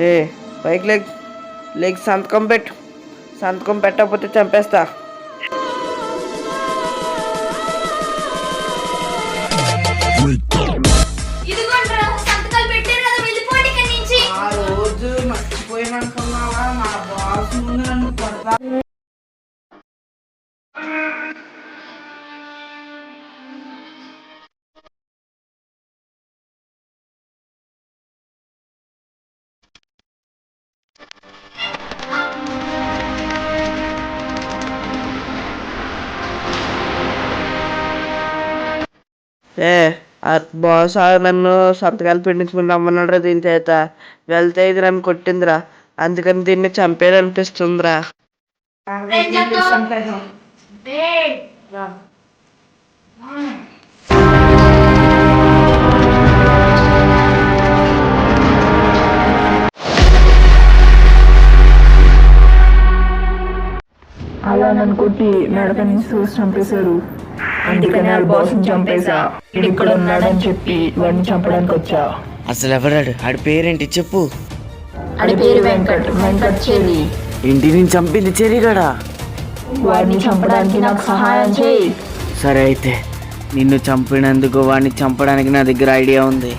ఏ పైకి leg leg సంతకం పెట్టు. సంతకం పెట్టకపోతే చంపేస్తా. ఆ రోజు మా బాస్ ముందు నన్ను కొడతా. ఏ బాస్ నన్ను సంతకాలు పెట్టించుకుని రమ్మన్నాడు దీని చేత. వెళ్తే ఇది నన్ను కొట్టిందిరా. అందుకని దీన్ని చంపేదనిపిస్తుందిరా ఏం అలా నన్ను కొట్టి నుంచి చూసి చంపేశారు. అందుకని వాళ్ళ బాస్ని చంపేశా. ఇక్కడ ఉన్నాడని చెప్పి వాడిని చంపడానికి వచ్చా. అసలు ఎవడాడు ఆడి పేరేంటి చెప్పు. ఆడి పేరు వెంకట్ వెంకట్ చెల్లి. ఇంటి చంపింది చెరిగాడా వాడిని చంపడానికి నాకు సహాయం చేయి. సరే అయితే నిన్ను చంపినందుకు వాడిని చంపడానికి నా దగ్గర ఐడియా ఉంది.